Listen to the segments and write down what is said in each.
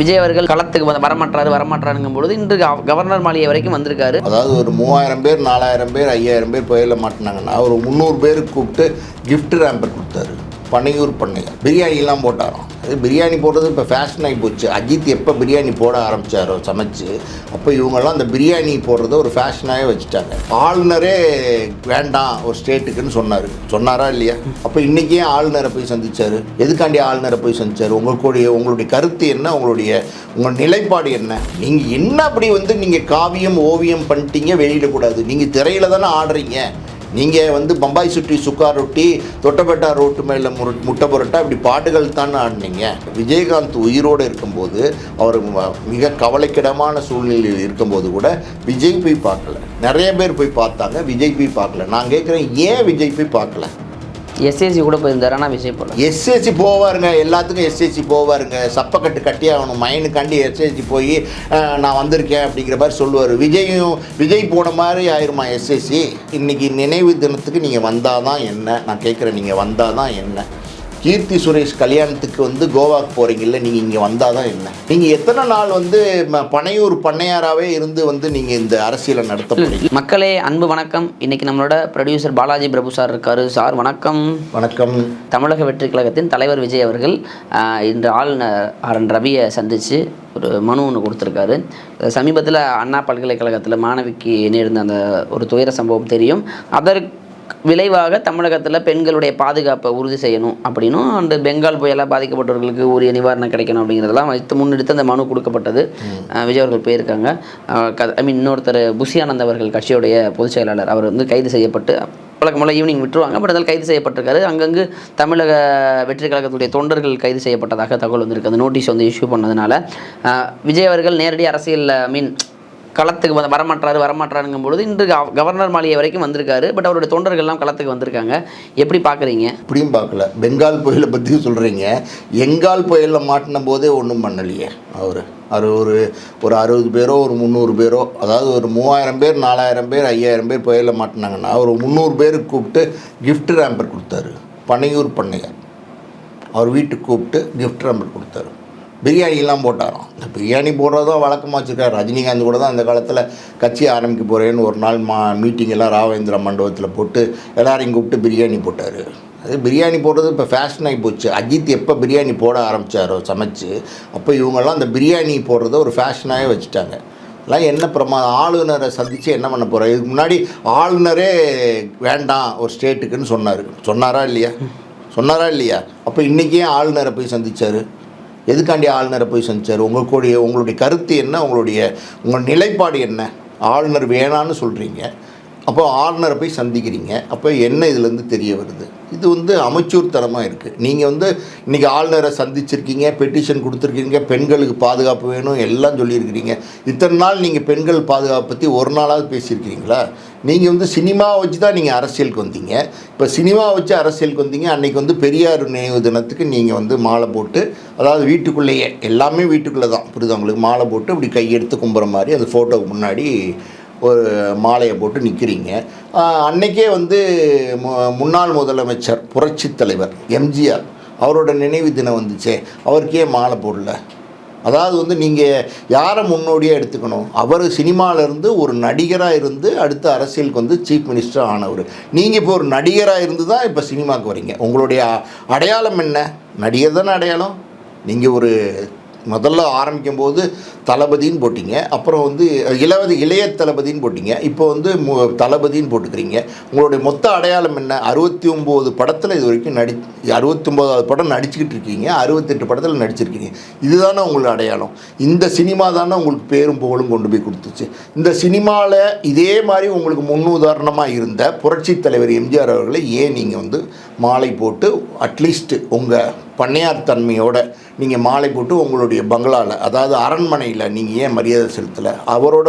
விஜய் அவர்கள் களத்துக்கு வந்து வரமாட்டாரு வரமாட்டாருங்கும் பொழுது இன்று கவர்னர் மாளிகை வரைக்கும் வந்திருக்காரு. அதாவது ஒரு மூவாயிரம் பேர் நாலாயிரம் பேர் ஐயாயிரம் பேர் புயலில் மாட்டினாங்கன்னா ஒரு முந்நூறு பேருக்கு கூப்பிட்டு கிஃப்ட் ரேம்பர் கொடுத்தாரு. பண்ணையூர் பண்ணையார் பிரியாணிலாம் போட்டாராம். பிரியாணி போடுறது இப்போ ஃபேஷன் ஆகி போச்சு. அஜித் எப்போ பிரியாணி போட ஆரம்பிச்சாரோ சமைச்சு அப்போ இவங்கெல்லாம் அந்த பிரியாணி போடுறத ஒரு ஃபேஷனாகவே வச்சுட்டாங்க. ஆளுநரே வேண்டாம் ஒரு ஸ்டேட்டுக்குன்னு சொன்னார். சொன்னாரா இல்லையா? அப்போ இன்றைக்கே ஆளுநரை போய் சந்தித்தார் எதுக்காண்டி ஆளுநரை போய் சந்தித்தார் உங்களுடைய உங்களுடைய கருத்து என்ன? உங்களுடைய உங்கள் நிலைப்பாடு என்ன? நீங்கள் என்ன அப்படி வந்து நீங்கள் காவியம் ஓவியம் பண்ணிட்டீங்க வெளியிடக்கூடாது. நீங்கள் திரையில் தானே ஆடுறீங்க. நீங்கள் வந்து பம்பாய் சுட்டி சுக்கா ரொட்டி தொட்டபெட்டா ரோட்டு மேலே முரு முட்டை புரட்டா இப்படி பாட்டுகள் தான் ஆடினீங்க. விஜயகாந்த் உயிரோடு இருக்கும்போது அவர் மிக கவலைக்கிடமான சூழ்நிலையில் இருக்கும்போது கூட விஜய் போய் பார்க்கல. நிறைய பேர் போய் பார்த்தாங்க விஜய் போய் பார்க்கல. நான் கேட்குறேன் ஏன் விஜய் போய் பார்க்கல? எஸ்ஏசி கூட போயிருந்தார் ஆனால் விஜய் போல. எஸ்எஸ்சி போவாருங்க எல்லாத்துக்கும் எஸ்எஸ்சி போவாருங்க. சப்பக்கட்டு கட்டி ஆகணும் மைனுக்காண்டி எஸ்எஸ்சி போய் நான் வந்திருக்கேன் அப்படிங்கிற மாதிரி சொல்லுவார். விஜயும் விஜய் போன மாதிரி ஆயிருமா எஸ்எஸ்சி இன்னைக்கு நினைவு தினத்துக்கு நீங்கள் வந்தால் தான் என்ன? நான் கேட்குறேன் நீங்கள் வந்தால் தான் என்ன? கீர்த்தி சுரேஷ் கல்யாணத்துக்கு வந்து கோவாக்கு போகிறீங்கல்ல நீங்கள் இங்கே வந்தால் தான் என்ன? நீங்கள் எத்தனை நாள் வந்து பனையூர் பண்ணையாராகவே இருந்து வந்து நீங்கள் இந்த அரசியலை நடத்த போறீங்க? மக்களே அன்பு வணக்கம். இன்னைக்கு நம்மளோட ப்ரொடியூசர் பாலாஜி பிரபு சார் இருக்காரு. சார் வணக்கம். வணக்கம். தமிழக வெற்றி கழகத்தின் தலைவர் விஜய் அவர்கள் இன்று ஆளுநர் ஆர். என். ரவியை சந்தித்து ஒரு மனு ஒன்று கொடுத்துருக்காரு. சமீபத்தில் அண்ணா பல்கலைக்கழகத்தில் மாணவிக்கு நேர்ந்த அந்த ஒரு துயர சம்பவம் தெரியும். அதற்கு விளைவாக தமிழகத்தில் பெண்களுடைய பாதுகாப்பை உறுதி செய்யணும் அப்படின்னும் அந்த பெங்கால் புயலால் பாதிக்கப்பட்டவர்களுக்கு உரிய நிவாரணம் கிடைக்கணும் அப்படிங்கிறதெல்லாம் வைத்து முன்னெடுத்து அந்த மனு கொடுக்கப்பட்டது. விஜய் அவர்கள் போயிருக்காங்க. ஐ மீன் இன்னொருத்தர் புஷியானந்த் அவர்கள் கட்சியுடைய பொதுச் செயலாளர் அவர் வந்து கைது செய்யப்பட்டு வழக்கம் போல் ஈவினிங் விட்டுருவாங்க. பட் அதில் கைது செய்யப்பட்டிருக்காரு. அங்கங்கு தமிழக வெற்றி கழகத்துடைய தொண்டர்கள் கைது செய்யப்பட்டதாக தகவல் வந்திருக்கு. அந்த நோட்டீஸ் வந்து இஷ்யூ பண்ணதுனால விஜய் அவர்கள் நேரடி அரசியல் ஐ மீன் களத்துக்கு வந்து வரமாட்டாரு வரமாட்டாருங்கும் பொழுது இன்று கவர்னர் மாளிகை வரைக்கும் வந்திருக்காரு. பட் அவருடைய தொண்டர்கள்லாம் களத்துக்கு வந்திருக்காங்க. எப்படி பார்க்குறீங்க? இப்படியும் பார்க்கல. பெங்கால் புயலை பற்றி சொல்கிறீங்க எங்கால் புயலில் மாட்டின போதே ஒன்றும் பண்ணலையே அவர். அவர் ஒரு ஒரு அறுபது பேரோ ஒரு முந்நூறு பேரோ அதாவது ஒரு மூவாயிரம் பேர் நாலாயிரம் பேர் ஐயாயிரம் பேர் புயலில் மாட்டினாங்கன்னா ஒரு முந்நூறு பேருக்கு கூப்பிட்டு கிஃப்ட் ரேம்பர் கொடுத்தாரு. பண்ணையூர் பண்ணையார். அவர் வீட்டுக்கு கூப்பிட்டு கிஃப்ட் ரேம்பர் கொடுத்தாரு. பிரியாணிலாம் போட்டாராம். இந்த பிரியாணி போடுறதும் வழக்கமாக வச்சுருக்காரு. ரஜினிகாந்த் கூட தான் அந்த காலத்தில் கட்சி ஆரம்பிக்க போகிறேன்னு ஒரு நாள் மா மீட்டிங் எல்லாம் ராவேந்திர மண்டபத்தில் போட்டு எல்லாரையும் கூப்பிட்டு பிரியாணி போட்டார். அது பிரியாணி போடுறது இப்போ ஃபேஷன் ஆகி போச்சு. அஜித் எப்போ பிரியாணி போட ஆரம்பித்தாரோ சமைச்சு அப்போ இவங்கெல்லாம் அந்த பிரியாணி போடுறத ஒரு ஃபேஷனாகவே வச்சுட்டாங்க. எல்லாம் என்ன பிரமாதம் ஆளுநரை சந்தித்து என்ன பண்ண போகிறோம் இதுக்கு முன்னாடி ஆளுநரே வேண்டாம் ஒரு ஸ்டேட்டுக்குன்னு சொன்னார். சொன்னாரா இல்லையா? சொன்னாரா இல்லையா? அப்போ இன்றைக்கே ஆளுநரை போய் சந்தித்தார் எதுக்காண்டி ஆளுநரை போய் சந்தித்தார் உங்களுடைய உங்களுடைய கருத்து என்ன? உங்களுடைய உங்கள் நிலைப்பாடு என்ன? ஆளுநர் வேணான்னு சொல்கிறீங்க அப்போ ஆளுநரை போய் சந்திக்கிறீங்க. அப்போ என்ன இதுலேருந்து தெரிய வருது? இது வந்து அமைச்சூர் தரமாக இருக்குது நீங்கள் வந்து இன்றைக்கி ஆளுநரை சந்திச்சிருக்கீங்க பெட்டிஷன் கொடுத்துருக்கீங்க பெண்களுக்கு பாதுகாப்பு வேணும் எல்லாம் சொல்லியிருக்கிறீங்க. இத்தனை நாள் நீங்கள் பெண்கள் பாதுகாப்பு பற்றி ஒரு நாளாவது பேசியிருக்கிறீங்களா? நீங்கள் வந்து சினிமா வச்சு தான் நீங்கள் அரசியலுக்கு வந்தீங்க. இப்போ சினிமா வச்சு அரசியலுக்கு வந்தீங்க. அன்றைக்கி வந்து பெரியார் நினைவு தினத்துக்கு நீங்கள் வந்து மாலை போட்டு அதாவது வீட்டுக்குள்ளேயே எல்லாமே வீட்டுக்குள்ளே தான். புரியுதா அவங்களுக்கு மாலை போட்டு இப்படி கையெடுத்து கும்புற மாதிரி அந்த ஃபோட்டோவுக்கு முன்னாடி ஒரு மாலையை போட்டு நிற்கிறீங்க அன்னைக்கே வந்து மு- முன்னாள் முதலமைச்சர் புரட்சித் தலைவர் எம்ஜிஆர் அவரோட நினைவு தினம் வந்துச்சே. அவருக்கே மாலை போடல. அதாவது வந்து நீங்கள் யாரை முன்னோடியாக எடுத்துக்கணும்? அவர் சினிமாவிலேருந்து ஒரு நடிகராக இருந்து அடுத்த அரசியலுக்கு வந்து சீஃப் மினிஸ்டர் ஆனவர். நீங்கள் இப்போ ஒரு நடிகராக இருந்து தான் இப்போ சினிமாவுக்கு வரீங்க. உங்களுடைய அடையாளம் என்ன? நடிகர் தானே அடையாளம். நீங்கள் ஒரு முதல்ல ஆரம்பிக்கும் போது தளபதின்னு போட்டிங்க. அப்புறம் வந்து இளவது இளைய தளபதின்னு போட்டிங்க. இப்போ வந்து மு தளபதின்னு போட்டுக்கிறீங்க. உங்களுடைய மொத்த அடையாளம் என்ன? அறுபத்தி ஒம்பது படத்தில் இது வரைக்கும் நடி அறுபத்தொம்போதாவது படம் நடிச்சுக்கிட்டு இருக்கீங்க. அறுபத்தெட்டு படத்தில் நடிச்சிருக்கீங்க. இதுதானே உங்களோட அடையாளம். இந்த சினிமா தானே உங்களுக்கு பேரும் புகழும் கொண்டு போய் கொடுத்துச்சு. இந்த சினிமாவில் இதே மாதிரி உங்களுக்கு முன்னுதாரணமாக இருந்த புரட்சித் தலைவர் எம்ஜிஆர் அவர்களை ஏன் நீங்கள் வந்து மாலை போட்டு அட்லீஸ்ட் உங்கள் பண்ணையார் தன்மையோட நீங்கள் மாலை போட்டு உங்களுடைய பங்களாவில் அதாவது அரண்மனையில் நீங்கள் ஏன் மரியாதை செலுத்தலை? அவரோட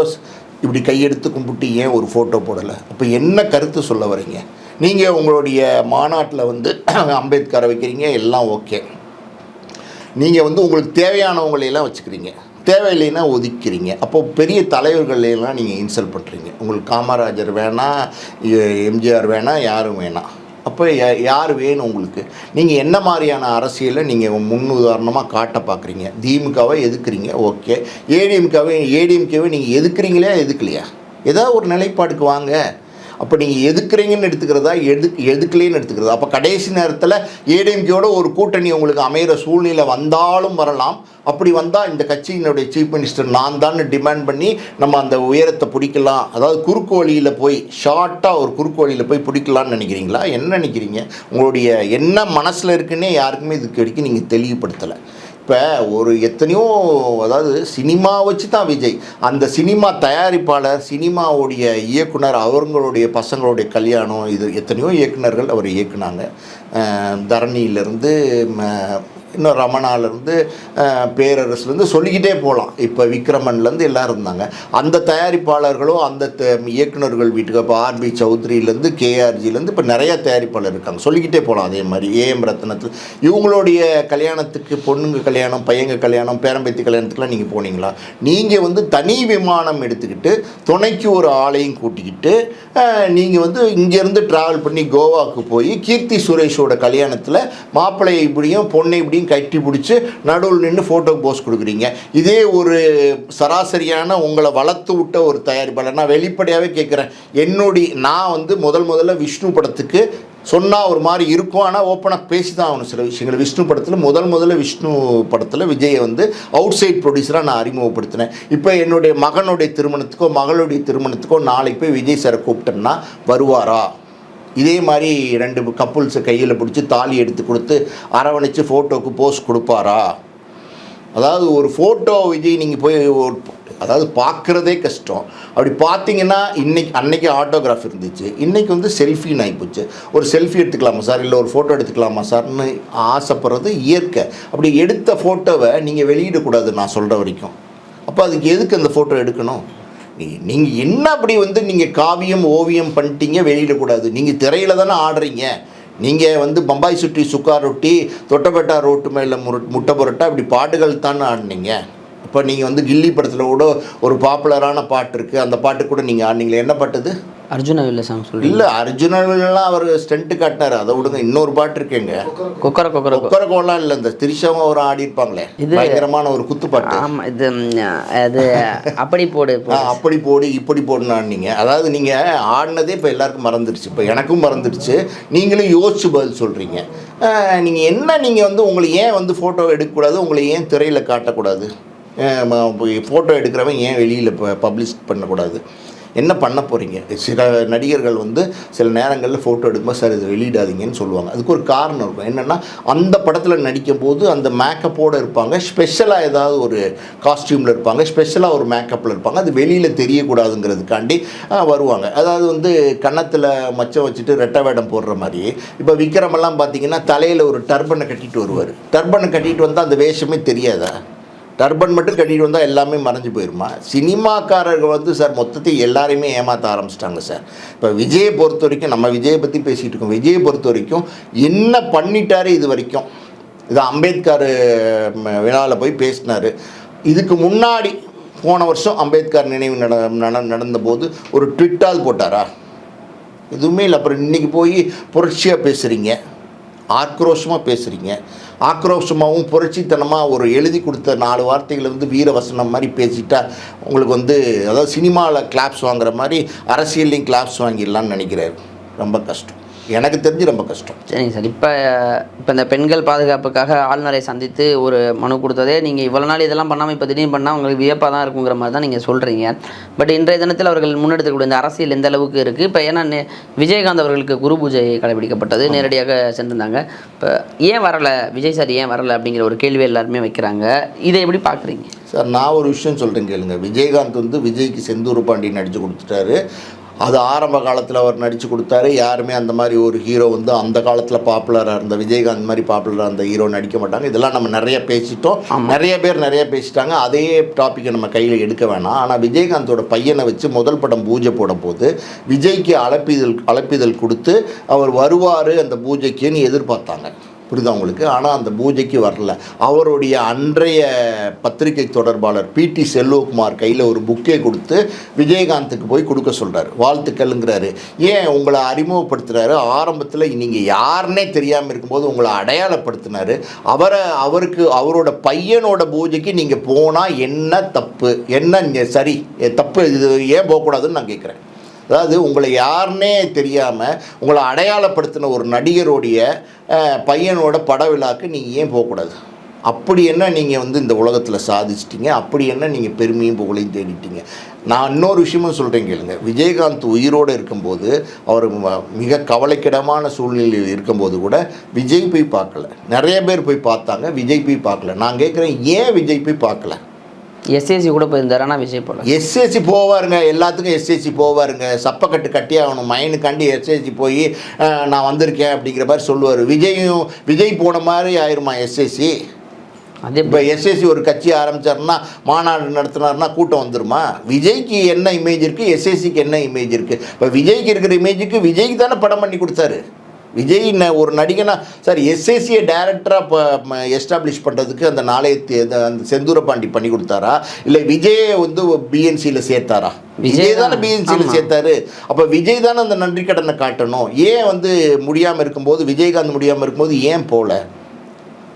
இப்படி கையெடுத்து கும்பிட்டு ஏன் ஒரு ஃபோட்டோ போடலை? அப்போ என்ன கருத்து சொல்ல வரீங்க? நீங்கள் உங்களுடைய மாநாட்டில் வந்து அம்பேத்கரை வைக்கிறீங்க எல்லாம் ஓகே. நீங்கள் வந்து உங்களுக்கு தேவையானவங்களையெல்லாம் வச்சுக்கிறீங்க. தேவையில்லைன்னா ஒதுக்கிறீங்க. அப்போது பெரிய தலைவர்களையெல்லாம் நீங்கள் இன்சல்ட் பண்ணுறீங்க உங்களுக்கு காமராஜர் வேணாம் எம்ஜிஆர் வேணாம் யாரும் வேணாம் அப்போ யார் வேணும் உங்களுக்கு? நீங்கள் என்ன மாதிரியான அரசியலை நீங்கள் முன் உதாரணமாக காட்ட பார்க்குறீங்க? திமுகவை எதுக்குறீங்க? ஓகே. ஏடிஎம்கவை ஏடிஎம்கேவை நீங்கள் எதுக்குறீங்களே எதுக்கலையா? ஏதாவது ஒரு நிலைப்பாடுக்கு வாங்க. அப்போ நீங்கள் எதுக்குறீங்கன்னு எடுத்துக்கிறதா? எது எதுக்கலேன்னு எடுத்துக்கிறதா? அப்போ கடைசி நேரத்தில் ஏடிஎம்கேயோட ஒரு கூட்டணி உங்களுக்கு அமையிற சூழ்நிலை வந்தாலும் வரலாம். அப்படி வந்தால் இந்த கட்சியினுடைய சீஃப் மினிஸ்டர் நான் தான் டிமாண்ட் பண்ணி நம்ம அந்த உயரத்தை பிடிக்கலாம். அதாவது குறுக்கு வழியில் போய் ஷார்ட்டாக ஒரு குறுக்கு வழியில் போய் பிடிக்கலாம்னு நினைக்கிறீங்களா? என்ன நினைக்கிறீங்க? உங்களுடைய என்ன மனசில் இருக்குன்னே யாருக்குமே இதுக்கு வரைக்கும் நீங்கள் தெளிவுபடுத்தலை. இப்போ ஒரு எத்தனையோ அதாவது சினிமா வச்சு தான் விஜய். அந்த சினிமா தயாரிப்பாளர் சினிமாவுடைய இயக்குனர் அவங்களுடைய பசங்களுடைய கல்யாணம் இது எத்தனையோ இயக்குனர்கள் அவர் இயக்குனாங்க. தரணியிலேருந்து இன்னும் ரமணாலேருந்து பேரரசுலேருந்து சொல்லிக்கிட்டே போகலாம் இப்போ விக்ரமன்லேருந்து எல்லோரும் இருந்தாங்க. அந்த தயாரிப்பாளர்களும் அந்த த- இயக்குனர்கள் வீட்டுக்கு இப்போ ஆர்பி சௌத்ரியிலேருந்து கேஆர்ஜிலேருந்து இப்போ நிறையா தயாரிப்பாளர் இருக்காங்க. சொல்லிக்கிட்டே போகலாம் அதே மாதிரி ஏஎம் ரத்னத்தில். இவங்களுடைய கல்யாணத்துக்கு பொண்ணுங்க கல்யாணம் பையங்க கல்யாணம் பேரம்பேத்தி கல்யாணத்துக்குலாம் நீங்கள் போனீங்களா? நீங்கள் வந்து தனி விமானம் எடுத்துக்கிட்டு துணைக்கு ஒரு ஆளையும் கூட்டிக்கிட்டு நீங்கள் வந்து இங்கேருந்து ட்ராவல் பண்ணி கோவாவுக்கு போய் கீர்த்தி சுரேஷோட கல்யாணத்தில் மாப்பிள்ளையை இப்படியும் பொண்ணை இப்படியும் கட்டி பிடிச்சி நடுவில் நின்று ஃபோட்டோ போஸ் கொடுக்குறீங்க. இதே ஒரு சராசரியான உங்களை வளர்த்து விட்ட ஒரு தயாரிப்பாளர். நான் வெளிப்படையாகவே கேட்குறேன் என்னுடைய நான் வந்து முதல் முதல்ல விஷ்ணு படத்துக்கு சொன்னால் ஒரு மாதிரி இருக்கும். ஆனால் ஓப்பனாக பேசி தான் ஆகணும் சில விஷயங்கள். விஷ்ணு படத்தில் முதல் முதல்ல விஷ்ணு படத்தில் விஜயை வந்து அவுட் சைட் ப்ரொடியூசராக நான் அறிமுகப்படுத்தினேன். இப்போ என்னுடைய மகனுடைய திருமணத்துக்கோ மகளுடைய திருமணத்துக்கோ நாளைக்கு போய் விஜய் சாரை கூப்பிட்டேன்னா வருவாரா? இதே மாதிரி ரெண்டு கப்புள்ஸை கையில் பிடிச்சி தாலி எடுத்து கொடுத்து அரவணைச்சு ஃபோட்டோக்கு போஸ்ட் கொடுப்பாரா? அதாவது ஒரு ஃபோட்டோ விஜய் நீங்கள் போய் ஒரு அதாவது பார்க்குறதே கஷ்டம். அப்படி பார்த்தீங்கன்னா இன்னைக்கு அன்னைக்கு ஆட்டோகிராஃப் இருந்துச்சு. இன்றைக்கி வந்து செல்ஃபின்னு ஆகிப்போச்சு ஒரு செல்ஃபி எடுத்துக்கலாமா சார்? இல்லை ஒரு ஃபோட்டோ எடுத்துக்கலாமா சார்னு ஆசைப்படுறது இயற்கை. அப்படி எடுத்த ஃபோட்டோவை நீங்கள் வெளியிடக்கூடாது நான் சொல்கிற வரைக்கும். அப்போ அதுக்கு எதுக்கு அந்த ஃபோட்டோ எடுக்கணும்? நீங்கள் என்ன அப்படி வந்து நீங்கள் காவியம் ஓவியம் பண்ணிட்டீங்க வெளியிடக்கூடாது நீங்கள் திரையில் தானே ஆடுறீங்க. நீங்கள் வந்து பம்பாய் சுட்டி சுக்கா ரொட்டி தொட்டபெட்டா ரோட்டு மேலே முரு முட்டை புரட்டா இப்படி பாட்டுகள் தானே ஆடினீங்க. இப்போ நீங்கள் வந்து கில்லி படத்தில் கூட ஒரு பாப்புலரான பாட்டு இருக்குது அந்த பாட்டு கூட நீங்கள் ஆடினீங்களே என்ன பாட்டுது? அர்ஜுன வில்ல சாங் சொல்றீங்க. இல்லை அர்ஜுனன்லாம் அவர் ஸ்டென்ட்டு காட்டினார். அதை விடுங்க இன்னொரு பாட்டு இருக்குங்க. கொக்கர கொக்கர கொ- ஒக்கர கோலாம் இல்லை இந்த திரிஷாவும் அவர் ஆடி இருப்பாங்களே இது- பயங்கரமான ஒரு குத்துப்பாட்டு ஆமா இது அது அப்படி போடு. அப்படி போடு இப்படி போடுனான் நீங்கள் அதாவது நீங்கள் ஆடினதே இப்போ எல்லாருக்கும் மறந்துடுச்சு இப்போ எனக்கும் மறந்துடுச்சு நீங்களும் யோசிச்சு பதில் சொல்கிறீங்க நீங்கள் என்ன நீங்கள் வந்து உங்களை ஏன் வந்து ஃபோட்டோ எடுக்கக்கூடாது? உங்களை ஏன் திரையில் காட்டக்கூடாது? ஃபோட்டோ எடுக்கிறவன் ஏன் வெளியில் பப்ளிஷ் பண்ணக்கூடாது? என்ன பண்ண போகிறீங்க சில நடிகர்கள் வந்து சில நேரங்களில் ஃபோட்டோ எடுக்கும்போது சார் இது வெளியிடாதீங்கன்னு சொல்லுவாங்க. அதுக்கு ஒரு காரணம் இருக்கும். என்னென்னா அந்த படத்தில் நடிக்கும் போது அந்த மேக்கப்போடு இருப்பாங்க. ஸ்பெஷலாக ஏதாவது ஒரு காஸ்டியூமில் இருப்பாங்க. ஸ்பெஷலாக ஒரு மேக்கப்பில் இருப்பாங்க. அது வெளியில் தெரியக்கூடாதுங்கிறதுக்காண்டி வருவாங்க. அதாவது வந்து கன்னத்தில் மச்சம் வச்சுட்டு ரெட்டை வேடம் போடுற மாதிரி. இப்போ விக்ரமெல்லாம் பார்த்தீங்கன்னா தலையில் ஒரு டர்பனை கட்டிட்டு வருவார். டர்பனை கட்டிட்டு வந்தால் அந்த வேஷமே தெரியாதா? டர்பன் மட்டும் கட்டிட்டு வந்தால் எல்லாமே மறைஞ்சு போயிருமா? சினிமாக்காரர்கள் வந்து சார் மொத்தத்தை எல்லாரையுமே ஏமாற்ற ஆரம்பிச்சிட்டாங்க சார். இப்போ விஜயை பொறுத்த வரைக்கும் நம்ம விஜயை பற்றி பேசிகிட்டு இருக்கோம். விஜயை பொறுத்த வரைக்கும் என்ன பண்ணிட்டாரு இது வரைக்கும்? இது அம்பேத்கர் விழாவில் போய் பேசினார். இதுக்கு முன்னாடி போன வருஷம் அம்பேத்கர் நினைவு நட நட நடந்தபோது ஒரு ட்விட்டால் போட்டாரா? எதுவுமே இல்லை. அப்புறம் இன்றைக்கி போய் புரட்சியாக பேசுகிறீங்க ஆக்ரோஷமாக பேசுகிறீங்க ஆக்ரோஷமாகவும் புரட்சித்தனமாக ஒரு எழுதி கொடுத்த நாலு வார்த்தைகளை வந்து வீரவசனம் மாதிரி பேசிட்டா உங்களுக்கு வந்து அதாவது சினிமாவில் கிளாப்ஸ் வாங்குற மாதிரி அரசியல்லையும் கிளாப்ஸ் வாங்கிடலான்னு நினைக்கிறாரு. ரொம்ப கஷ்டம். எனக்கு தெரிஞ்சு ரொம்ப கஷ்டம். சரிங்க சார். இப்போ இப்போ இந்த பெண்கள் பாதுகாப்புக்காக ஆளுநரை சந்தித்து ஒரு மனு கொடுத்ததே நீங்கள் இவ்வளோ நாள் இதெல்லாம் பண்ணாமல் இப்போ திடீர்னு பண்ணால் உங்களுக்கு வியப்பாக தான் இருக்குங்கிற மாதிரி தான் நீங்கள் சொல்கிறீங்க பட் இன்றைய தினத்தில் அவர்கள் முன்னெடுக்கக்கூடிய இந்த அரசியல் எந்த அளவுக்கு இருக்குது இப்போ ஏன்னா விஜயகாந்த் அவர்களுக்கு குரு பூஜை கடைபிடிக்கப்பட்டது நேரடியாக சென்றிருந்தாங்க. இப்போ ஏன் வரலை? விஜய் சார் ஏன் வரலை? அப்படிங்கிற ஒரு கேள்வி எல்லாருமே வைக்கிறாங்க. இதை எப்படி பார்க்குறீங்க சார் நான் ஒரு விஷயம் சொல்கிறேன் கேளுங்க. விஜயகாந்த் வந்து விஜய்க்கு செந்தூர் பாண்டி நடித்து கொடுத்துட்டாரு. அது ஆரம்ப காலத்தில் அவர் நடித்து கொடுத்தாரு. யாருமே அந்த மாதிரி ஒரு ஹீரோ வந்து அந்த காலத்தில் பாப்புலராக இருந்த விஜயகாந்த் மாதிரி பாப்புலராக இருந்த ஹீரோ நடிக்க மாட்டாங்க. இதெல்லாம் நம்ம நிறைய பேசிட்டோம். நிறைய பேர் நிறைய பேசிட்டாங்க. அதே டாப்பிக்கை நம்ம கையில் எடுக்க வேணாம். ஆனால் விஜயகாந்தோட பையனை வச்சு முதல் படம் பூஜை போடும் போது விஜய்க்கு அழைப்பிதழ் அழைப்பிதழ் கொடுத்து அவர் வருவார் அந்த பூஜைக்குன்னு எதிர்பார்த்தாங்க. புரியுதா உங்களுக்கு? ஆனால் அந்த பூஜைக்கு வரல. அவருடைய அன்றைய பத்திரிகை தொடர்பாளர் பிடி செல்வகுமார் கையில் ஒரு புக்கே கொடுத்து விஜயகாந்துக்கு போய் கொடுக்க சொல்கிறாரு வாழ்த்துக்கள்ங்கிறாரு. ஏன் உங்களை அறிமுகப்படுத்துகிறாரு ஆரம்பத்தில் நீங்கள் யாருன்னே தெரியாமல் இருக்கும்போது உங்களை அடையாளப்படுத்தினார். அவரை அவருக்கு அவரோட பையனோட பூஜைக்கு நீங்கள் போனால் என்ன தப்பு? என்ன சரி தப்பு இது ஏன் போகக்கூடாதுன்னு நான் கேட்குறேன் அதாவது உங்களை யாருன்னே தெரியாமல் உங்களை அடையாளப்படுத்தின ஒரு நடிகருடைய பையனோட பட விழாக்கு நீங்கள் ஏன் போகக்கூடாது? அப்படி என்ன நீங்கள் வந்து இந்த உலகத்தில் சாதிச்சிட்டிங்க? அப்படி என்ன நீங்கள் பெருமையும் புகழையும் தேடிட்டீங்க? நான் இன்னொரு விஷயமும் சொல்கிறேன் கேளுங்க. விஜயகாந்த் உயிரோடு இருக்கும்போது அவர் மிக கவலைக்கிடமான சூழ்நிலையில் இருக்கும்போது கூட விஜய் போய் பார்க்கல. நிறைய பேர் போய் பார்த்தாங்க விஜய் போய் பார்க்கல. நான் கேட்குறேன் ஏன் விஜய் போய் பார்க்கல? எஸ்ஏசி கூட போயிருந்தாரு ஆனால் விஜய் போல எஸ்எஸ்சி போவாருங்க எல்லாத்துக்கும் எஸ்எஸ்சி போவாருங்க. சப்பக்கட்டு கட்டி ஆகணும் மைனுக்காண்டி எஸ்எஸ்சி போய் நான் வந்திருக்கேன் அப்படிங்கிற மாதிரி சொல்லுவார். விஜயும் விஜய் போன மாதிரி ஆயிருமா எஸ்எஸ்சி அதே இப்போ எஸ்எஸ்சி ஒரு கட்சி ஆரம்பிச்சாருன்னா மாநாடு நடத்தினாருன்னா கூட்டம் வந்துருமா? விஜய்க்கு என்ன இமேஜ் இருக்குது எஸ்எஸ்சிக்கு என்ன இமேஜ் இருக்குது இப்போ விஜய்க்கு இருக்கிற இமேஜுக்கு விஜய்க்கு தானே படம் பண்ணி கொடுத்தாரு. விஜய் ஒரு நடிகனா சார் எஸ்எஸ்சியை டேரக்டராக இப்போ எஸ்டாப்ளிஷ் பண்ணுறதுக்கு அந்த நாளையத்தை அந்த- அந்த செந்தூர பாண்டி பண்ணி கொடுத்தாரா? இல்லை விஜயை வந்து பிஎன்சியில் சேர்த்தாரா? விஜய் தானே. பிஎன்சியில். சேர்த்தாரு. அப்போ விஜய் தானே அந்த நன்றி கடனை காட்டணும். ஏன் வந்து முடியாமல் இருக்கும்போது விஜயகாந்த் முடியாமல் இருக்கும்போது ஏன் போகல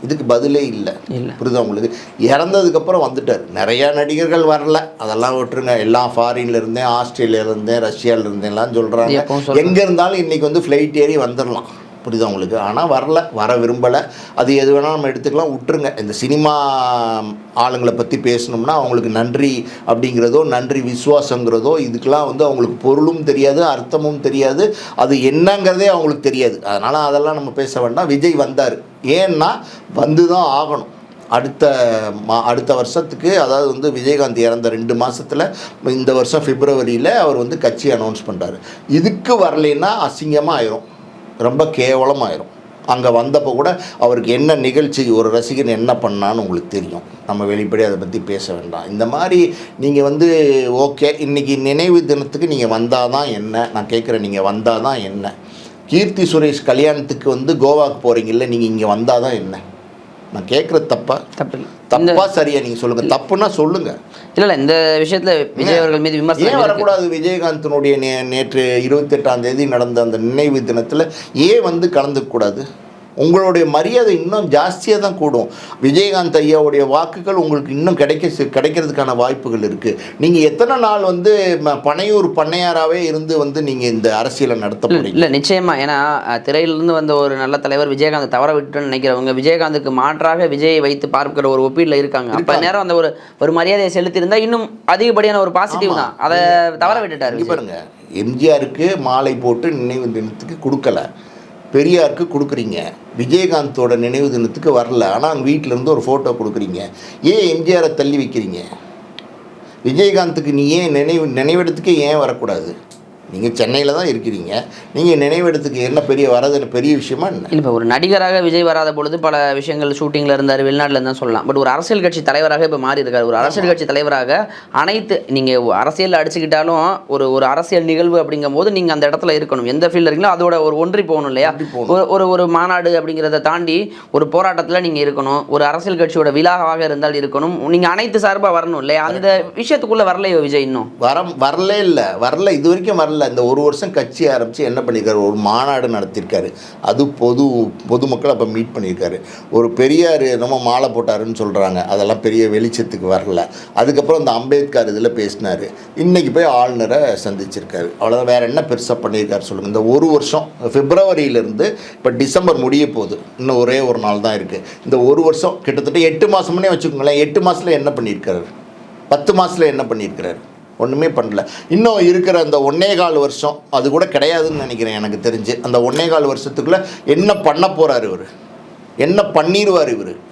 இதுக்கு பதிலே இல்லை. இல்லை. புரியுதா உங்களுக்கு? இறந்ததுக்கப்புறம் வந்துட்டார். நிறையா நடிகர்கள் வரல. அதெல்லாம் விட்டுருங்க. எல்லாம் ஃபாரின்ல இருந்தேன் ஆஸ்திரேலியால இருந்தேன் ரஷ்யால இருந்தேன்லாம் சொல்கிறாங்க எப்பவும் சொல்றாங்க. எங்கே இருந்தாலும் இன்றைக்கி வந்து ஃப்ளைட் ஏறி வந்துடலாம் புரியுதா உங்களுக்கு. ஆனால் வரல வர விரும்பலை. அது எது வேணால் நம்ம எடுத்துக்கலாம். விட்டுருங்க. இந்த சினிமா ஆளுங்களை பற்றி பேசணும்னா அவங்களுக்கு நன்றி அப்படிங்கிறதோ நன்றி விசுவாசங்கிறதோ இதுக்கெலாம் வந்து அவங்களுக்கு பொருளும் தெரியாது அர்த்தமும் தெரியாது. அது என்னங்கிறதே அவங்களுக்கு தெரியாது. அதனால் அதெல்லாம் நம்ம பேச வேண்டாம். விஜய் வந்தார். ஏன்னா வந்து தான் ஆகணும். அடுத்த மா அடுத்த வருஷத்துக்கு அதாவது வந்து விஜயகாந்த் இறந்த ரெண்டு மாதத்தில் இந்த வருஷம் பிப்ரவரியில் அவர் வந்து கட்சி அனௌன்ஸ் பண்ணுறாரு இதுக்கு வரலைன்னா அசிங்கமாக ஆயிரும். ரொம்ப கேவலமாயிரும். அங்கே வந்தப்போ கூட அவருக்கு என்ன நிகழ்ச்சி ஒரு ரசிகன் என்ன பண்ணான்னு உங்களுக்கு தெரியும். நம்ம வெளிப்படையாக அதை பற்றி பேச வேண்டாம். இந்த மாதிரி நீங்கள் வந்து ஓகே இன்றைக்கி நினைவு தினத்துக்கு நீங்கள் வந்தால் தான் என்ன? நான் கேட்குறேன் நீங்கள் வந்தால் தான் என்ன? கீர்த்தி சுரேஷ் கல்யாணத்துக்கு வந்து கோவாக்கு போகிறீங்கல்ல நீங்கள் இங்கே வந்தால் தான் என்ன? நான் கேட்குறது தப்பா? தப்பு தப்பா சரியா நீங்கள் சொல்லுங்கள் தப்புன்னா சொல்லுங்கள் இல்லை இல்லை இந்த விஷயத்தில் விஜய் அவர்கள் மீது ஏன் விமர்சனம் இருக்கு. வரக்கூடாது? விஜயகாந்தனுடைய நே நேற்று இருபத்தெட்டாம் தேதி நடந்த அந்த நினைவு தினத்தில் ஏன் வந்து கலந்துக்கூடாது உங்களுடைய மரியாதை இன்னும் ஜாஸ்தியாக தான் கூடும். விஜயகாந்த் ஐயாவுடைய வாக்குகள் உங்களுக்கு இன்னும் கிடைக்க கிடைக்கிறதுக்கான வாய்ப்புகள் இருக்குது நீங்கள் எத்தனை நாள் வந்து பனையூர் பண்ணையாராகவே இருந்து வந்து நீங்கள் இந்த அரசியலை நடத்த போறீங்க? இல்லை நிச்சயமா. ஏன்னா திரையிலிருந்து வந்த ஒரு நல்ல தலைவர் விஜயகாந்த் தவற விட்டுன்னு நினைக்கிறவங்க விஜயகாந்துக்கு மாற்றாக விஜயை வைத்து பார்க்கிற ஒரு ஒப்பீட்டில் இருக்காங்க. அப்போ நேரம் அந்த ஒரு ஒரு மரியாதையை செலுத்தியிருந்தா இன்னும் அதிகப்படியான ஒரு பாசிட்டிவ் தான். அதை தவற விட்டுட்டாரு. பாருங்க. எம்ஜிஆருக்கு மாலை போட்டு நினைவு தினத்துக்கு கொடுக்கல. பெரியாருக்கு கொடுக்குறீங்க. விஜயகாந்தோட நினைவு தினத்துக்கு வரல. ஆனால் வீட்டில் இருந்து ஒரு ஃபோட்டோ கொடுக்குறீங்க. ஏன் எம்ஜிஆரை தள்ளி வைக்கிறீங்க? விஜயகாந்துக்கு நீ ஏன் நினைவு நினைவிடத்துக்கு ஏன் வரக்கூடாது? நீங்கள் சென்னையில் தான் இருக்கிறீங்க. நீங்கள் நினைவிடத்துக்கு என்ன பெரிய வரது பெரிய விஷயமா என்ன? இல்லை இப்போ ஒரு நடிகராக விஜய் வராத பொழுது பல விஷயங்கள் ஷூட்டிங்கில் இருந்தார் வெளிநாட்டில் இருந்தால் சொல்லலாம். பட் ஒரு அரசியல் கட்சி தலைவராக இப்போ மாறி இருக்காரு. ஒரு அரசியல் கட்சி தலைவராக அனைத்து நீங்கள் அரசியலில் அடிச்சுக்கிட்டாலும் ஒரு ஒரு அரசியல் நிகழ்வு அப்படிங்கும்போது நீங்கள் அந்த இடத்துல இருக்கணும். எந்த ஃபீல்டில் இருக்கீங்களோ அதோட ஒரு ஒன்றி போகணும் இல்லையா. ஒரு ஒரு ஒரு மாநாடு அப்படிங்கிறத தாண்டி ஒரு போராட்டத்தில் நீங்கள் இருக்கணும். ஒரு அரசியல் கட்சியோட விழாவாக இருந்தால் இருக்கணும். நீங்கள் அனைத்து சார்பாக வரணும் இல்லையா? அந்த விஷயத்துக்குள்ளே வரலையோ விஜய் இன்னும்? வர வரலே இல்லை. வரல இது வரைக்கும் வரல. இந்த ஒரு வருஷம் கட்சி ஆரம்பித்து என்ன பண்ணியிருக்காரு ஒரு மாநாடு நடத்தியிருக்காரு அது பொது பொதுமக்கள் அப்போ மீட் பண்ணியிருக்காரு ஒரு பெரியார் என்னமோ மாலை போட்டாருன்னு சொல்கிறாங்க அதெல்லாம் பெரிய வெளிச்சத்துக்கு வரல. அதுக்கப்புறம் இந்த அம்பேத்கர் இதில் பேசினார். இன்றைக்கி போய் ஆளுநரை சந்திச்சிருக்காரு. அவ்வளோதான் வேறு என்ன பெருசாக பண்ணியிருக்காரு சொல்லுங்கள் இந்த ஒரு வருஷம் பிப்ரவரியிலேருந்து இப்போ டிசம்பர் முடிய போகுது. இன்னும் ஒரே ஒரு நாள் தான் இருக்குது இந்த ஒரு வருஷம் கிட்டத்தட்ட எட்டு மாதம்னே வச்சுக்கோங்களேன். எட்டு மாதத்தில் என்ன பண்ணியிருக்காரு பத்து மாதத்தில் என்ன பண்ணியிருக்கிறாரு ஒன்றுமே பண்ணல. இன்னும் இருக்கிற அந்த ஒன்னே கால் வருஷம் அது கூட கிடையாதுன்னு நினைக்கிறேன் எனக்கு தெரிஞ்சு. அந்த ஒன்னே கால் வருஷத்துக்குள்ளே என்ன பண்ண போகிறார் இவர்? என்ன பண்ணிடுவார் இவர்?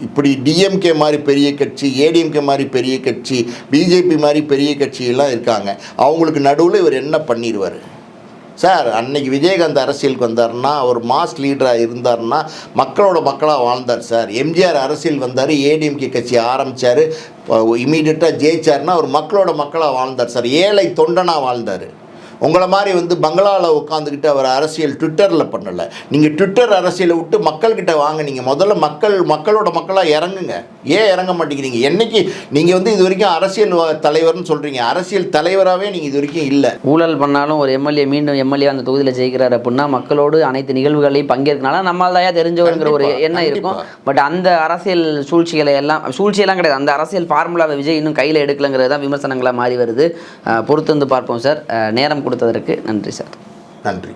இப்படி டிஎம்கே மாதிரி பெரிய கட்சி ஏடிஎம்கே மாதிரி பெரிய கட்சி பிஜேபி மாதிரி பெரிய கட்சியெல்லாம் இருக்காங்க. அவங்களுக்கு நடுவில் இவர் என்ன பண்ணிடுவார் சார் அன்னைக்கு விஜயகாந்த் அரசியலுக்கு வந்தாருன்னா அவர் மாஸ் லீடராக இருந்தாருன்னா மக்களோட மக்களாக வாழ்ந்தார் சார். எம்ஜிஆர் அரசியல் வந்தார் ஏடிஎம்கே கட்சி ஆரம்பித்தார் இமீடியட்டாக ஜெயிச்சார்னா அவர் மக்களோட மக்களாக வாழ்ந்தார் சார். ஏழை தொண்டனாக வாழ்ந்தார். உங்களை மாதிரி வந்து பங்களாவில் உட்காந்துக்கிட்டு அவர் அரசியல் ட்விட்டரில் பண்ணலை. நீங்கள் ட்விட்டர் அரசியலை விட்டு மக்கள்கிட்ட வாங்க. நீங்கள் முதல்ல மக்கள் மக்களோட மக்களாக இறங்குங்க. ஏன் இறங்க மாட்டேங்கிறீங்க? என்னைக்கு நீங்கள் வந்து இது வரைக்கும் அரசியல் தலைவர்னு சொல்கிறீங்க அரசியல் தலைவராகவே நீங்கள் இது வரைக்கும் இல்லை. ஊழல் பண்ணாலும் ஒரு எம்எல்ஏ மீண்டும் எம்எல்ஏ அந்த தொகுதியில் ஜெயிக்கிறாரு அப்படின்னா மக்களோடு அனைத்து நிகழ்வுகளையும் பங்கேற்கனால நம்மால் தான் தெரிஞ்சவருங்கிற ஒரு எண்ணம் இருக்கும். பட் அந்த அரசியல் சூழ்ச்சிகளை எல்லாம் சூழ்ச்சியெல்லாம் கிடையாது. அந்த அரசியல் ஃபார்முலாவை விஜய் இன்னும் கையில் எடுக்கலங்கிறது தான் விமர்சனங்களாக மாறி வருது. பொறுத்து வந்து பார்ப்போம் சார். நேரம் கொடுத்ததற்கு நன்றி சார். நன்றி.